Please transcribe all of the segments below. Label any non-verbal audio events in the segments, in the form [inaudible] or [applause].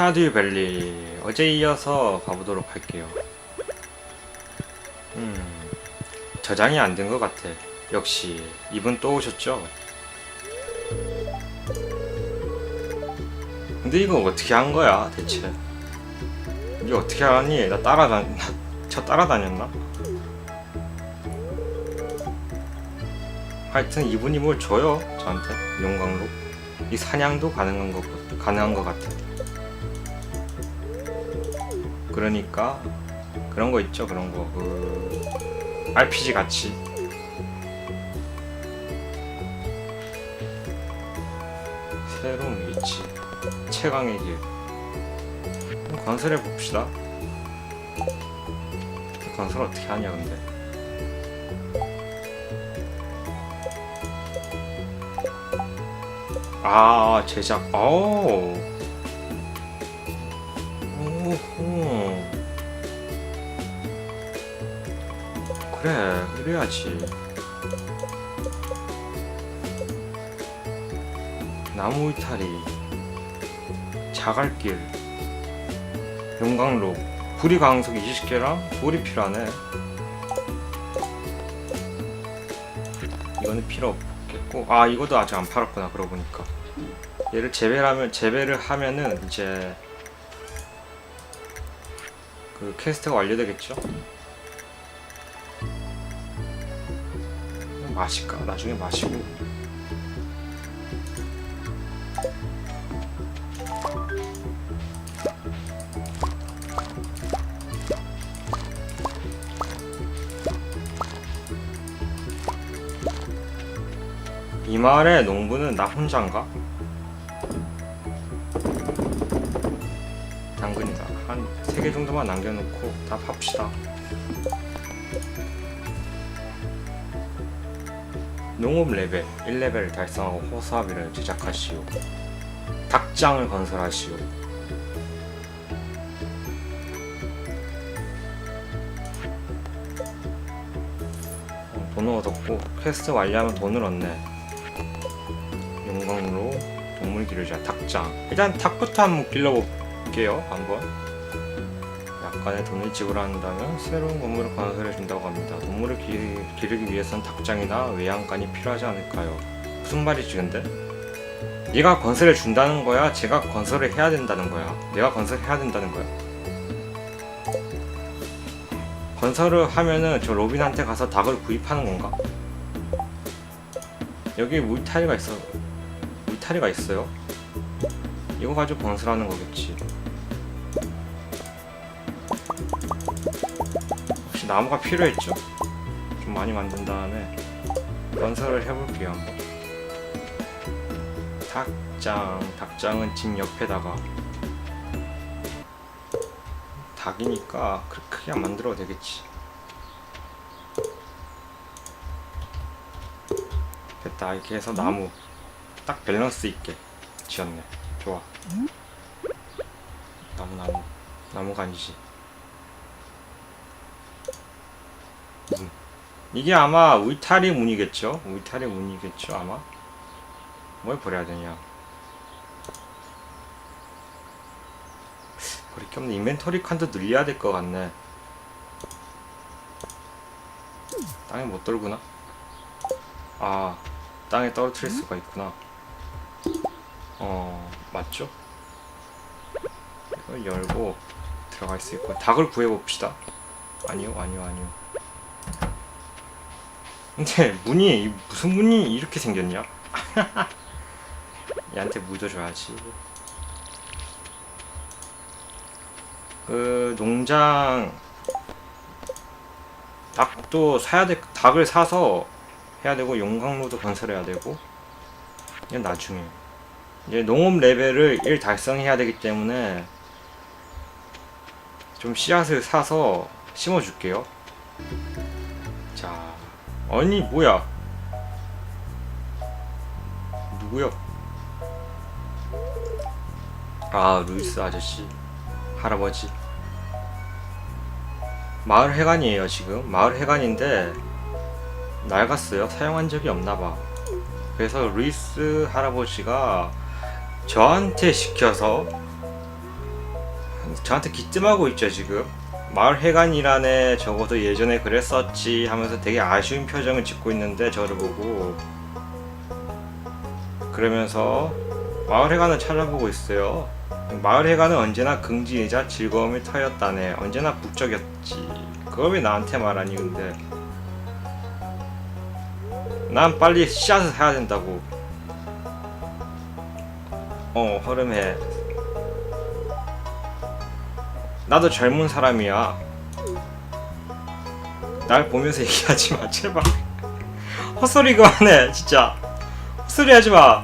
스타듀 밸리 어제 이어서 가보도록 할게요. 음 저장이 안 된 것 같아. 역시 이분 또 오셨죠? 근데 이거 어떻게 한 거야 대체? 이게 어떻게 하니? 나 따라다 [laughs] 저 따라다녔나? 하여튼 이분이 뭘 줘요 저한테 용광로 이 사냥도 가능한 것 가능한 것 같아. 그러니까 그런 거 있죠 그런 거. 그 RPG 같이. 새로운 위치 최강의 길. 건설해 봅시다. 건설 어떻게 하냐 근데. 아 제작. 오 그래 이래야지. 나무 이탈이 자갈길 용광로 불이 강석 20개랑 돌이 필요하네. 이거는 필요 없겠고 아 이것도 아직 안 팔았구나 그러고 보니까. 얘를 재배를 하면 재배를 하면은 이제 그 퀘스트가 완료되겠죠? 마실까? 나중에 마시고 이 마을의 농부는 나 혼자인가? 당근이다. 한 세 개 정도만 남겨놓고 다 팝시다. 농업 레벨 1레벨을 달성하고 호수아비를 제작하시오. 닭장을 건설하시오. 어, 돈을 얻었고 퀘스트 완료하면 돈을 얻네. 용광로 동물 기르자 닭장. 일단 닭부터 한번 길러볼게요. 한번. 약간의 돈을 지불한다면 새로운 건물을 건설해 준다고 합니다. 동물을 기, 기르 기 위해선 닭장이나 외양간이 필요하지 않을까요? 무슨 말이지 근데? 얘가 건설해 준다는 거야? 제가 건설을 해야 된다는 거야? 내가 건설해야 된다는 거야? 건설을 하면은 저 로빈한테 가서 닭을 구입하는 건가? 여기 물타리가 있어. 물타리가 있어요. 이거 가지고 건설하는 거겠지. 나무가 필요했죠? 좀 많이 만든 다음에 건설을 해볼게요 한번. 닭장, 닭장은 집 옆에다가 닭이니까 그렇게 크게 안 만들어도 되겠지. 됐다 이렇게 해서 나무 딱 밸런스 있게 지었네. 좋아. 나무 나무 나무가 아니지. 문. 이게 아마 울타리 문이겠죠? 울타리 문이겠죠 아마? 뭘 버려야 되냐? 버릴 게 없네. 인벤토리 칸도 늘려야 될 것 같네. 땅에 못 떨구나? 아, 땅에 떨어뜨릴 수가 있구나. 어, 맞죠? 이걸 열고 들어갈 수 있고 닭을 구해봅시다. 아니요, 아니요, 아니요. 근데 문이 무슨 문이 이렇게 생겼냐? [laughs] 얘한테 묻어줘야지. 그 농장 닭도 사야 돼 닭을 사서 해야 되고 용광로도 건설해야 되고 이건 나중에 이제 농업 레벨을 1 달성해야 되기 때문에 좀 씨앗을 사서 심어 줄게요 자 아니 뭐야? 누구야 아 루이스 아저씨. 할아버지. 마을 회관이에요 지금. 마을 회관인데 낡았어요. 사용한 적이 없나봐. 그래서 루이스 할아버지가 저한테 시켜서 저한테 기뜸하고 있죠 지금 마을 회관이라네 적어도 예전에 그랬었지 하면서 되게 아쉬운 표정을 짓고 있는데 저를 보고. 그러면서 마을 회관을 찾아보고 있어요. 마을 회관은 언제나 긍지이자 즐거움의 터였다네. 언제나 북적였지. 그걸 왜 나한테 말하니 근데. 난 빨리 씨앗을 사야 된다고. 어 허름해 나도 젊은 사람이야. 날 보면서 [laughs] 얘기하지 마 제발. 헛소리 그만해 진짜. 헛소리 하지 마.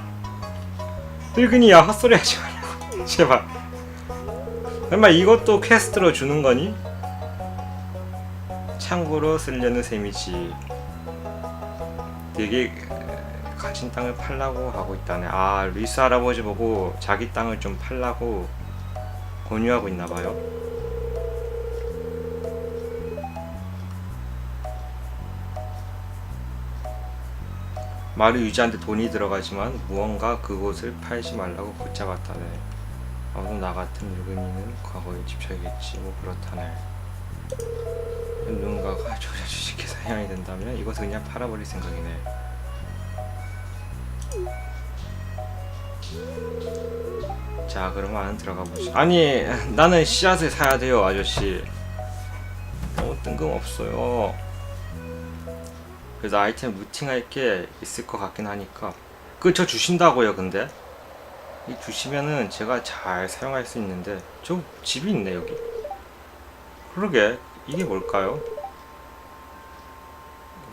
늙은이야 헛소리 하지 말라고. [laughs] 제발. 설마 이것도 퀘스트로 주는 거니? 참고로 쓰려는 셈이지. 되게 가진 땅을 팔라고 하고 있다네. 아, 루이스 할아버지 보고 자기 땅을 좀 팔라고 권유하고 있나 봐요. 말을 유지하는데 돈이 들어가지만 무언가 그곳을 팔지 말라고 붙잡았다네. 아무도 나 같은 늙은이는 과거에 집착했지 뭐 그렇다네. 누군가가 조자 주식해서 해양이 된다면 이것을 그냥 팔아버릴 생각이네. 자 그러면 안 들어가 보시. 아니 나는 씨앗을 사야 돼요 아저씨. 어 뜬금 없어요. 그래서 아이템 루팅할 게 있을 것 같긴 하니까. 그저 주신다고요 근데? 이 주시면은 제가 잘 사용할 수 있는데 저 집이 있네 여기. 그러게 이게 뭘까요?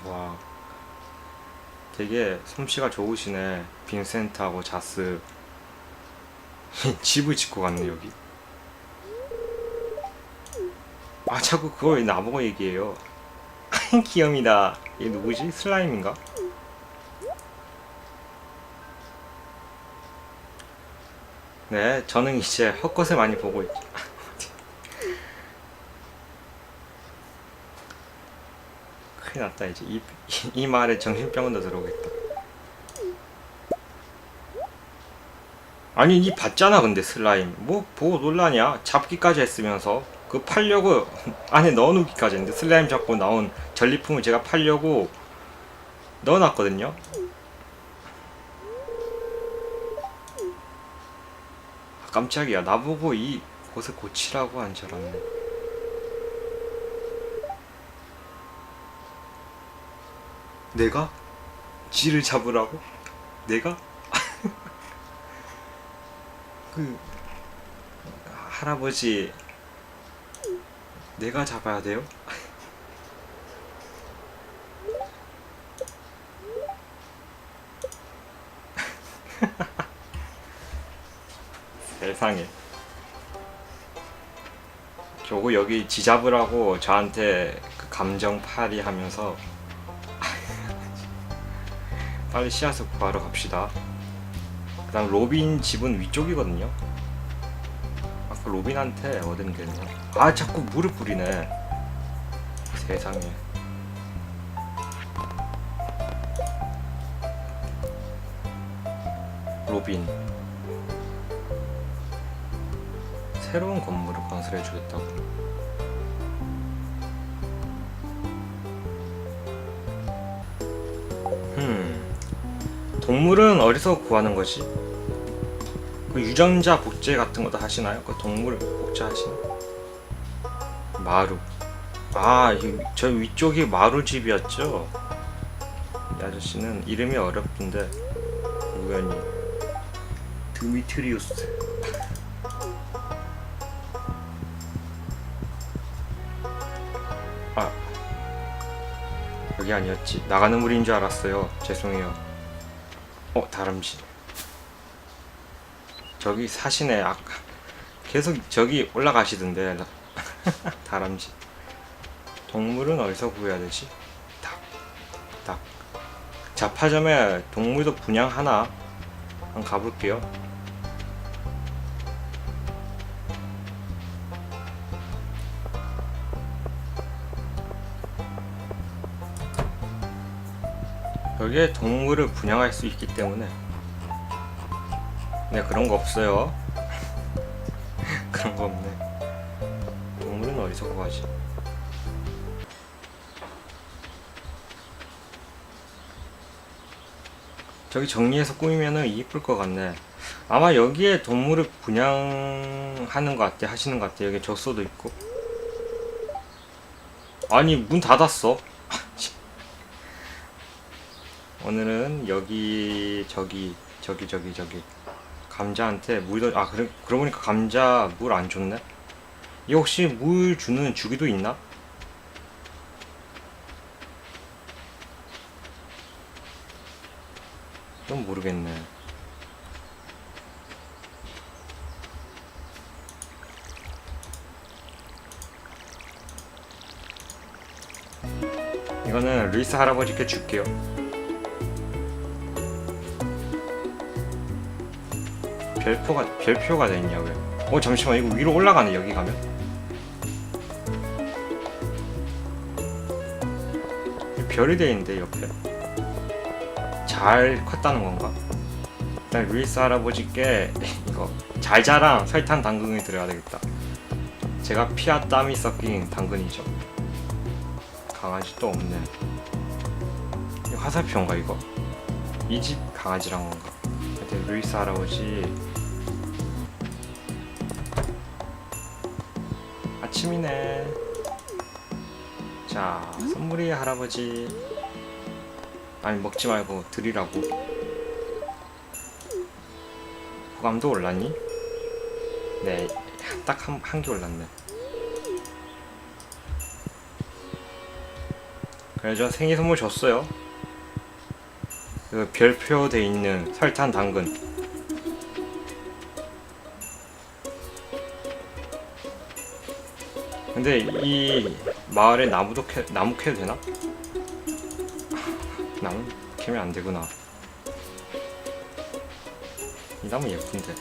와 되게 솜씨가 좋으시네 빈센트하고 자스 [laughs] 집을 짓고 갔네 여기 아 자꾸 그걸 왜 나보고 얘기해요 [laughs] 귀염이다 얘 누구지? 슬라임인가? 네 저는 이제 헛것을 많이 보고 있죠 [laughs] 큰일 났다 이제. 이, 이 말에 정신병원도 들어오겠다. 아니 이 봤잖아 근데 슬라임. 뭐 보고 놀라냐 잡기까지 했으면서 그 팔려고 안에 넣어놓기까지 했는데 슬라임 잡고 나온 전리품을 제가 팔려고 넣어놨거든요 아, 깜짝이야 나보고 이 곳을 고치라고 한 줄 알았네 내가? 쥐를 잡으라고? 내가? [laughs] 그 할아버지 내가 잡아야 돼요? [laughs] 세상에 겨우 여기 지 잡으라고 저한테 그 감정 파리 하면서 [laughs] 빨리 씨앗을 구하러 갑시다. 그 다음 로빈 집은 위쪽이거든요. 아까 로빈한테 얻은 게 있나? 아 자꾸 물을 뿌리네. 세상에. 로빈. 새로운 건물을 건설해 주겠다고. 음. 동물은 어디서 구하는 거지? 그 유전자 복제 같은 것도 하시나요? 그 동물 복제 하시나? 마루. 아, 이- 저 위쪽이 마루 집이었죠? 이 아저씨는 이름이 어렵던데 우연히 드미트리우스. 아, 여기 아니었지. 나가는 물인 줄 알았어요. 죄송해요. 어, 다람쥐. 저기 사시네. 아까 계속 저기 올라가시던데. [laughs] 다람쥐. 동물은 어디서 구해야 되지? 닭. 닭. 자파점에 동물도 분양하나? 한번 가볼게요. 여기에 동물을 분양할 수 있기 때문에 네 그런 거 없어요 [laughs] 그런 거 없네 어디서 구하지? 저기 정리해서 꾸미면은 이쁠 것 같네. 아마 여기에 동물을 분양하는 것 같아, 하시는 것 같아. 여기 젖소도 있고. 아니, 문 닫았어. [laughs] 오늘은 여기, 저기, 저기, 저기, 저기. 감자한테 물, 아, 그래, 그러고 보니까 감자 물 안 줬네? 이 혹시 물 주는 주기도 있나? 좀 모르겠네. 이거는 루이스 할아버지께 줄게요. 별표가 별표가 돼 있냐 왜? 어 잠시만 이거 위로 올라가네 여기 가면. 별이 돼 있는데 옆에. 잘 컸다는 건가? 일단 루이스 할아버지께 이거 잘자랑 설탕 당근이 들어야 되겠다. 제가 피와 땀이 섞인 당근이죠. 강아지 또 없네. 화살표인가 이거? 이 집 강아지란 건가? 하여튼 루이스 할아버지 아침이네. 자 선물이 할아버지. 아니 먹지 말고 드리라고 호감도 올랐니? 네딱 한 한 개 올랐네 그래 저 생일 선물 줬어요 그 별표 돼 있는 설탕 당근 근데 이 마을에 나무도 캐, 나무 캐도 되나? 나무 캐면 안 되구나. 이 나무 예쁜데.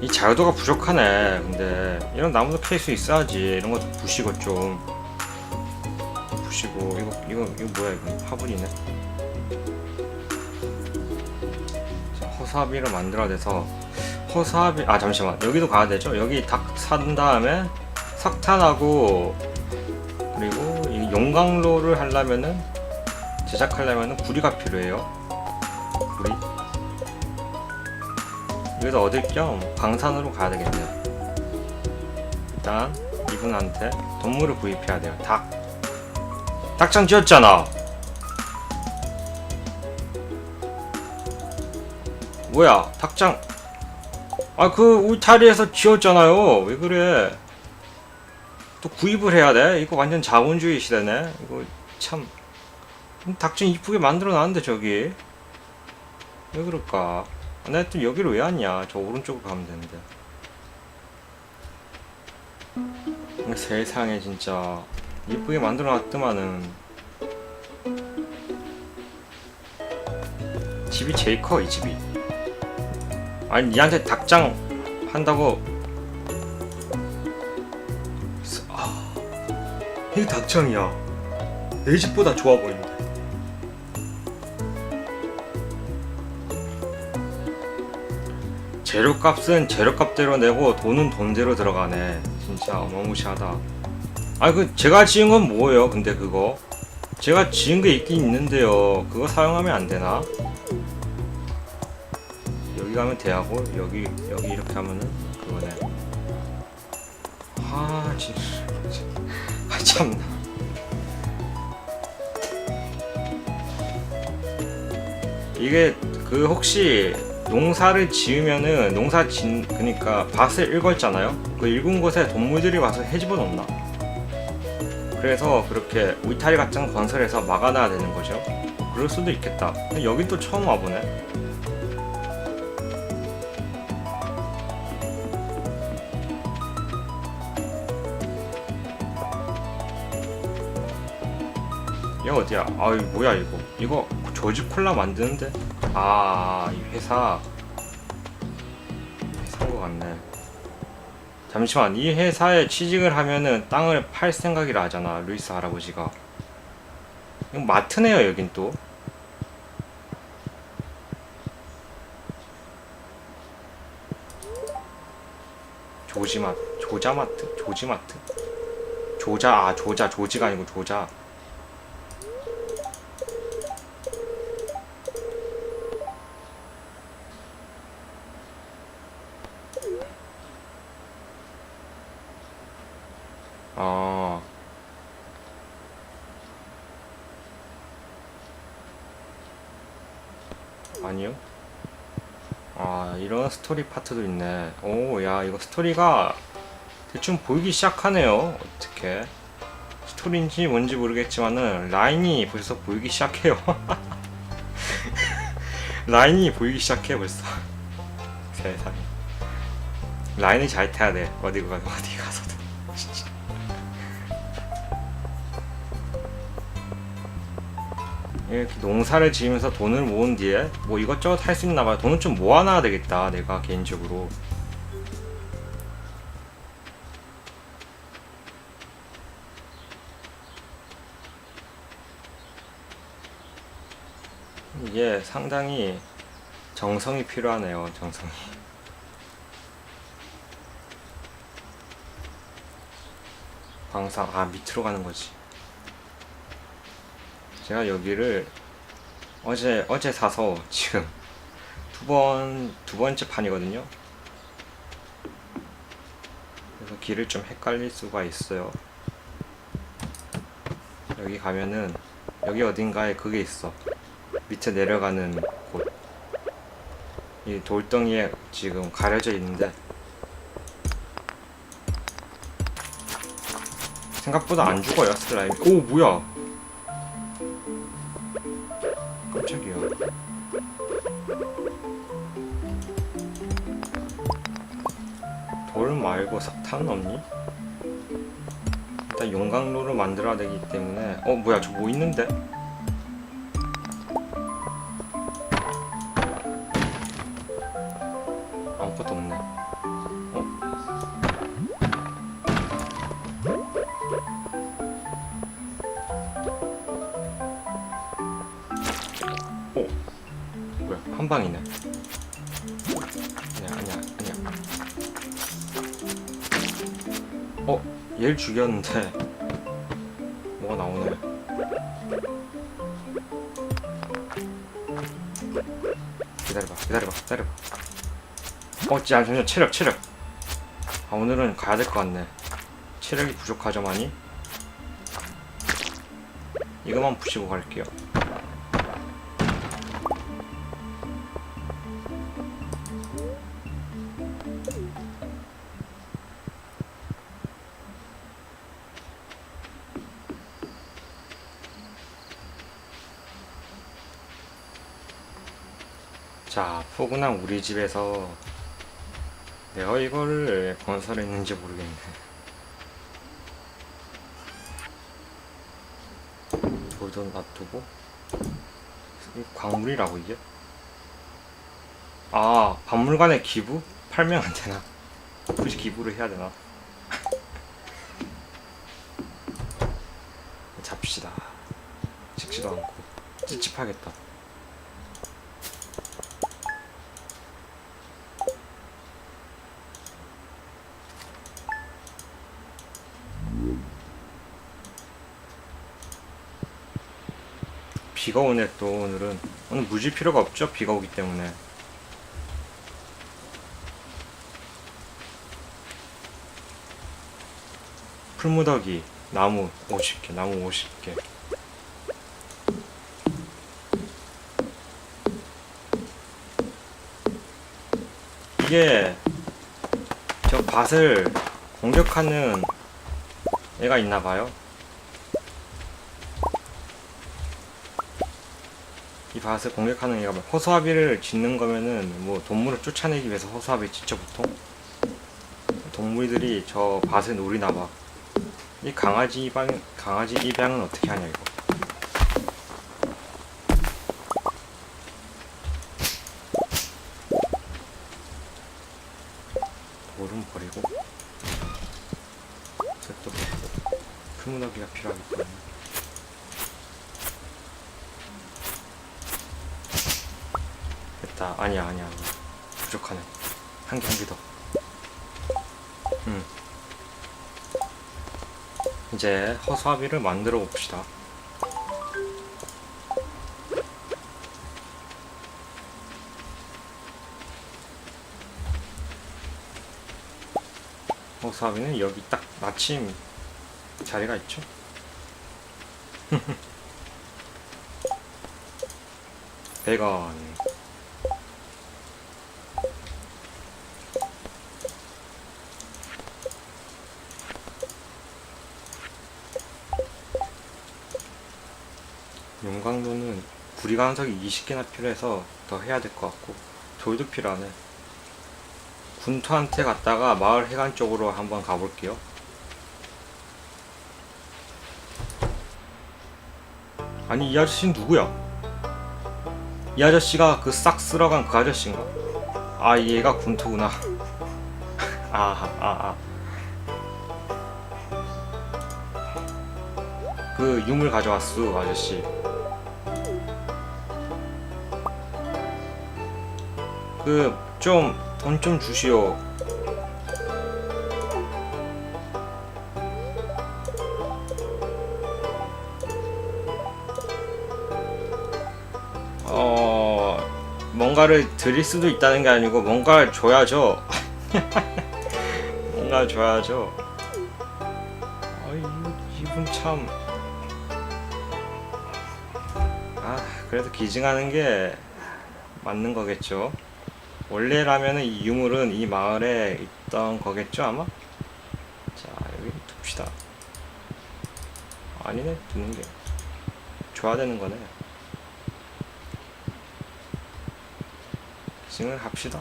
이 자유도가 부족하네. 근데 이런 나무도 캘 수 있어야지. 이런 것도 부시고 좀 부시고 이거 이거 이거 뭐야 이거 화분이네. 자, 허수아비를 만들어내서 허수아비 아 잠시만 여기도 가야 되죠? 여기 닭 산 다음에 석탄하고 그리고 이 용광로를 하려면은 제작하려면은 구리가 필요해요. 구리. 여기서 얻을 겸 광산으로 가야 되겠네요. 일단 이분한테 동물을 구입해야 돼요. 닭. 닭장 지었잖아. 뭐야? 닭장. 아 그 울타리에서 지었잖아요. 왜 그래? 또 구입을 해야 돼? 이거 완전 자본주의 시대네. 이거 참 닭좀 이쁘게 만들어 놨는데 저기 왜 그럴까? 나또 여기로 왜 왔냐? 저 오른쪽으로 가면 되는데. 세상에 진짜 이쁘게 만들어 놨더만은 집이 제일 커 이 집이. 아니 니한테 닭장 한다고 아, 이게 닭장이야. 내 집보다 좋아 보인다. 재료값은 재료값대로 내고 돈은 돈대로 들어가네. 진짜 어마무시하다. 아, 그 제가 지은 건 뭐예요? 근데 그거 제가 지은 게 있긴 있는데요. 그거 사용하면 안 되나? 여기 가면 대하고 여기 여기 이렇게 하면은 그거네. 아, 진짜. 아, 참나. 이게 그 혹시 농사를 지으면은 농사 진 그러니까 밭을 읽었잖아요. 그 읽은 곳에 동물들이 와서 해집어 놓나. 그래서 그렇게 울타리 같은 건설해서 막아놔야 되는 거죠. 그럴 수도 있겠다. 여긴 또 처음 와보네. 어디야? 아이 뭐야 이거? 이거 조지 콜라 만드는데? 아, 이 회사 회사인 것 같네. 잠시만, 이 회사에 취직을 하면은 땅을 팔 생각이라 하잖아, 루이스 할아버지가. 이거 마트네요, 여긴 또. 조지마 조자마트 조지마트 조자 아 조자 조지가 아니고 조자 아 아니요 아 이런 스토리 파트도 있네. 오 야 이거 스토리가 대충 보이기 시작하네요. 어떻게. 스토리인지 뭔지 모르겠지만은 라인이 벌써 보이기 시작해요. [laughs] 라인이 보이기 시작해 벌써. [laughs] 세상에. 라인이 잘 타야 돼. 어디 가 어디 가서도 이렇게 농사를 지으면서 돈을 모은 뒤에 뭐 이것저것 할 수 있나 봐요. 돈을 좀 모아놔야 되겠다 내가 개인적으로. 이게 상당히 정성이 필요하네요 정성이. 광상 아 밑으로 가는 거지 제가 여기를 어제 어제 사서 지금 두 번 두 번째 판이거든요. 그래서 길을 좀 헷갈릴 수가 있어요. 여기 가면은 여기 어딘가에 그게 있어. 밑에 내려가는 곳. 이 돌덩이에 지금 가려져 있는데 생각보다 안 죽어요 슬라임. 오 뭐야? 탄은 없니? 일단 용광로를 만들어야 되기 때문에 어 뭐야 저 뭐 있는데? 아무것도 없네. 어? 오 뭐야 한 방이네. 얘를 죽였는데 뭐가 나오네. 기다려봐 기다려봐 기다려봐. 어, 지 잠시만 체력 체력. 아 오늘은 가야 될 것 같네. 체력이 부족하죠 많이. 이거만 부시고 갈게요. 자, 포근한 우리 집에서 내가 이거를 건설했는지 모르겠네. 돌도 놔두고 이 광물이라고 이게? 아, 박물관에 기부? 팔면 안 되나? 굳이 기부를 해야 되나? [laughs] 잡시다. 식지도 않고 찝찝하겠다. 비가 오네 또 오늘은. 오늘 무질 필요가 없죠? 비가 오기 때문에. 풀무더기 나무 50개 나무 50개. 이게 저 밭을 공격하는 애가 있나봐요 밭을 공격하는 얘가 뭐 허수아비를 짓는 거면은 뭐 동물을 쫓아내기 위해서 허수아비 짓죠 보통? 동물들이 저 밭을 노리나 봐이 강아지 입양 강아지 입양은 어떻게 하냐 이거? 돌은 버리고 셋도 버리고. 풀무더기가 필요하기 때문에 됐다 아니야 아니야 아니야 부족하네 한 개 한 개 더 음. 이제 허수아비를 만들어 봅시다. 허수아비는 여기 딱 마침 자리가 있죠. [laughs] 백원 용광로는 구리 간석이 20개나 필요해서 더 해야 될 것 같고 돌도 필요하네 군투한테 갔다가 마을 해관 쪽으로 한번 가볼게요 아니 이 아저씨는 누구야? 이 아저씨가 그 싹 쓸어간 그 아저씨인가? 아 얘가 군투구나 아아 [laughs] 아, 아. 그 유물 가져왔어 아저씨 그 좀돈좀 주시오. 어 뭔가를 드릴 수도 있다는 게 아니고 뭔가를 줘야죠. [laughs] 뭔가 줘야죠. 아이 이분 참. 아, 그래도 기증하는 게 맞는 거겠죠. 원래라면 이 유물은 이 마을에 있던 거겠죠, 아마? 자, 여기 둡시다. 아니네, 두는 게. 줘야 되는 거네. 기증을 합시다.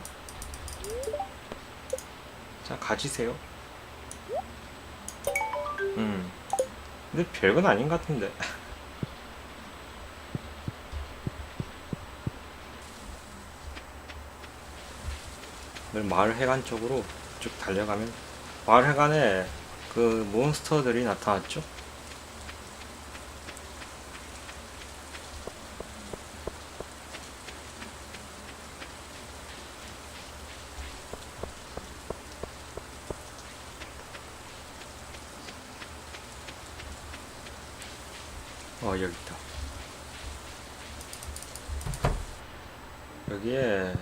자, 가지세요. 음. 근데 별건 아닌 것 같은데. [laughs] 마을 해관 쪽으로 쭉 달려가면 마을 해관에 그 몬스터들이 나타났죠. 어 여기 있다. 여기에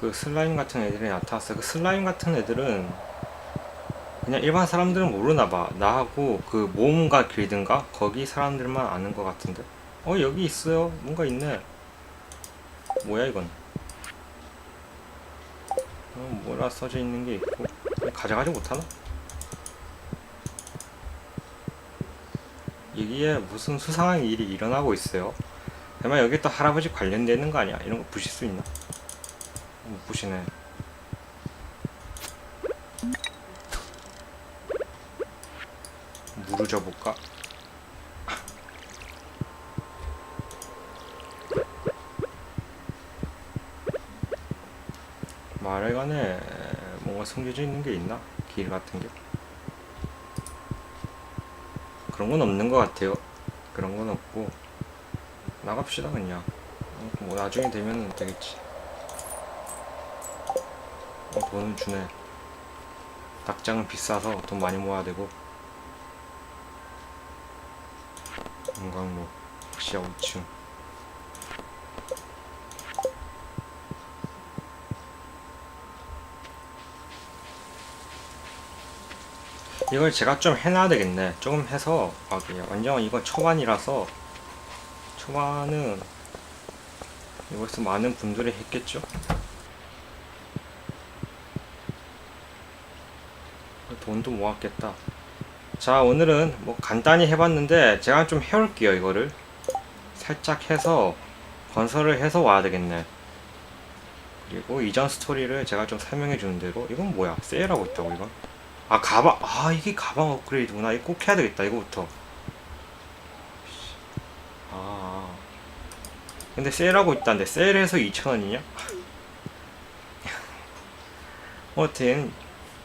그 슬라임 같은 애들이 나타났어요. 그 슬라임 같은 애들은 그냥 일반 사람들은 모르나 봐. 나하고 그 모험가 길든가 거기 사람들만 아는 것 같은데. 어 여기 있어요. 뭔가 있네. 뭐야 이건? 어, 뭐라 써져 있는 게 있고 가져가지 못하나? 여기에 무슨 수상한 일이 일어나고 있어요. 아마 여기 또 할아버지 관련되는 거 아니야? 이런 거 부실 수 있나? 못 부시네. 물을 줘볼까? 마을관에 뭔가 숨겨져 있는 게 있나? 길 같은 게? 그런 건 없는 것 같아요. 그런 건 없고 나갑시다 그냥. 어, 뭐 나중에 되면 되겠지. 어, 돈을 주네. 닭장은 비싸서 돈 많이 모아야 되고. 용광로 시야 5층. 이걸 제가 좀 해놔야 되겠네. 조금 해서 아 완전 이건 초반이라서 초반은 이것서 많은 분들이 했겠죠. 돈도 모았겠다. 자, 오늘은 뭐 간단히 해봤는데 제가 좀 해올게요, 이거를. 살짝 해서 건설을 해서 와야 되겠네. 그리고 이전 스토리를 제가 좀 설명해 주는 대로 이건 뭐야? 세일하고 있다고 이건? 아 가방 아 이게 가방 업그레이드구나 이거 꼭 해야 되겠다 이거부터 아 근데 세일하고 있다는데 세일해서 2,000원이냐? [laughs] 아무튼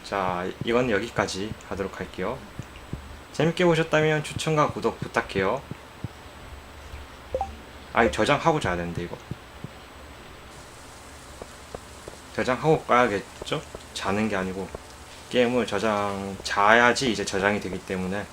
자 이건 여기까지 하도록 할게요. 재밌게 보셨다면 추천과 구독 부탁해요. 아 이 저장하고 자야 되는데 이거. 저장하고 까야겠죠? 자는 게 아니고 게임을 저장 자야지 이제 저장이 되기 때문에